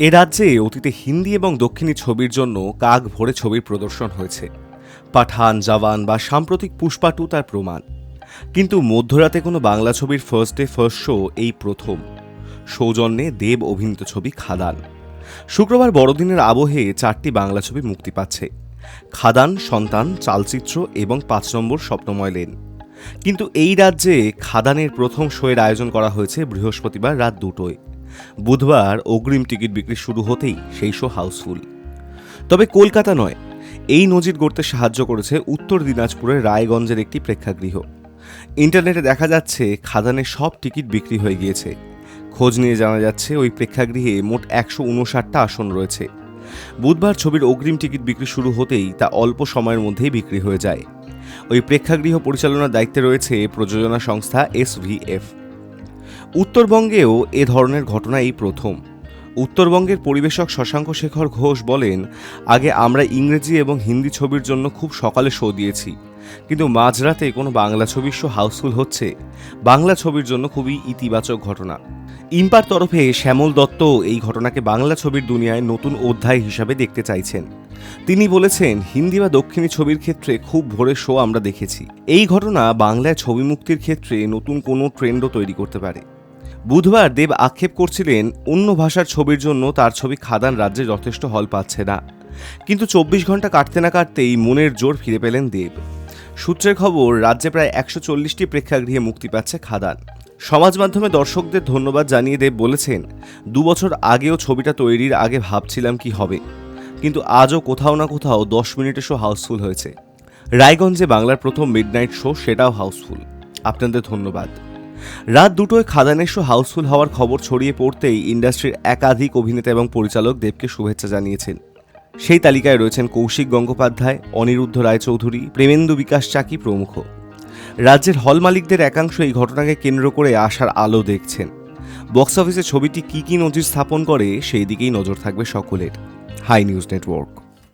এ রাজ্যে অতীতে হিন্দি এবং দক্ষিণী ছবির জন্য কাক ভরে ছবির প্রদর্শন হয়েছে। পাঠান, জওয়ান বা সাম্প্রতিক পুষ্পা টু তার প্রমাণ। কিন্তু মধ্যরাতে কোনো বাংলা ছবির ফার্স্ট ডে ফার্স্ট শো এই প্রথম। সৌজন্যে দেব অভিনীত ছবি খাদান। শুক্রবার বড়দিনের আবহে চারটি বাংলা ছবি মুক্তি পাচ্ছে। খাদান, সন্তান, চালচিত্র এবং পাঁচ নম্বর স্বপ্নময় লেন। কিন্তু এই রাজ্যে খাদানের প্রথম শোয়ের আয়োজন করা হয়েছে বৃহস্পতিবার রাত দুটোয়। বুধবার অগ্রিম টিকিট বিক্রি শুরু হতেই সেই শো হাউসফুল। তবে কলকাতা নয়, এই নজির গড়তে সাহায্য করেছে উত্তর দিনাজপুরের রায়গঞ্জের একটি প্রেক্ষাগৃহ। ইন্টারনেটে দেখা যাচ্ছে খাদানে সব টিকিট বিক্রি হয়ে গিয়েছে। খোঁজ নিয়ে জানা যাচ্ছে, ওই প্রেক্ষাগৃহে মোট একশো উনষাটটা আসন রয়েছে। বুধবার ছবির অগ্রিম টিকিট বিক্রি শুরু হতেই তা অল্প সময়ের মধ্যেই বিক্রি হয়ে যায়। ওই প্রেক্ষাগৃহ পরিচালনার দায়িত্বে রয়েছে প্রযোজনা সংস্থা এসভিএফ। উত্তরবঙ্গেও এ ধরনের ঘটনা এই প্রথম। উত্তরবঙ্গের পরিবেশক শশাঙ্ক শেখর ঘোষ বলেন, আগে আমরা ইংরেজি এবং হিন্দি ছবির জন্য খুব সকালে শো দিয়েছি, কিন্তু মাঝরাতে কোনো বাংলা ছবির শো হাউসফুল হচ্ছে। বাংলা ছবির জন্য খুবই ইতিবাচক ঘটনা। ইম্পার তরফে শ্যামল দত্ত এই ঘটনাকে বাংলা ছবির দুনিয়ায় নতুন অধ্যায় হিসাবে দেখতে চাইছেন। তিনি বলেছেন, হিন্দি বা দক্ষিণী ছবির ক্ষেত্রে খুব ভোরে শো আমরা দেখেছি। এই ঘটনা বাংলায় ছবি মুক্তির ক্ষেত্রে নতুন কোনো ট্রেন্ডও তৈরি করতে পারে। বুধবার দেব আক্ষেপ করছিলেন, অন্য ভাষার ছবির জন্য তার ছবি খাদান রাজ্যে যথেষ্ট হল পাচ্ছে না। কিন্তু চব্বিশ ঘণ্টা কাটতে না কাটতেই মনের জোর ফিরে পেলেন দেব। সূত্রের খবর, রাজ্যে প্রায় একশো চল্লিশটি প্রেক্ষাগৃহে মুক্তি পাচ্ছে খাদান। সমাজ মাধ্যমে দর্শকদের ধন্যবাদ জানিয়ে দেব বলেছেন, দু বছর আগেও ছবিটা তৈরির আগে ভাবছিলাম কি হবে। কিন্তু আজও কোথাও না কোথাও দশ মিনিটের শো হাউসফুল হয়েছে। রায়গঞ্জে বাংলার প্রথম মিডনাইট শো সেটাও হাউসফুল আপনাদের ধন্যবাদ। রাত দুটোয় খাদানের শো হাউসফুল হওয়ার খবর ছড়িয়ে পড়তেই ইন্ডাস্ট্রির একাধিক অভিনেতা এবং পরিচালক দেবকে শুভেচ্ছা জানিয়েছেন। সেই তালিকায় রয়েছেন কৌশিক গঙ্গোপাধ্যায়, অনিরুদ্ধ রায়চৌধুরী, প্রেমেন্দু বিকাশ চাকি প্রমুখ। রাজ্যের হল মালিকদের একাংশ এই ঘটনাকে কেন্দ্র করে আসার আলো দেখছেন। বক্স অফিসে ছবিটি কী কী নজির স্থাপন করে, সেই দিকেই নজর থাকবে সকলের। Hi News Network.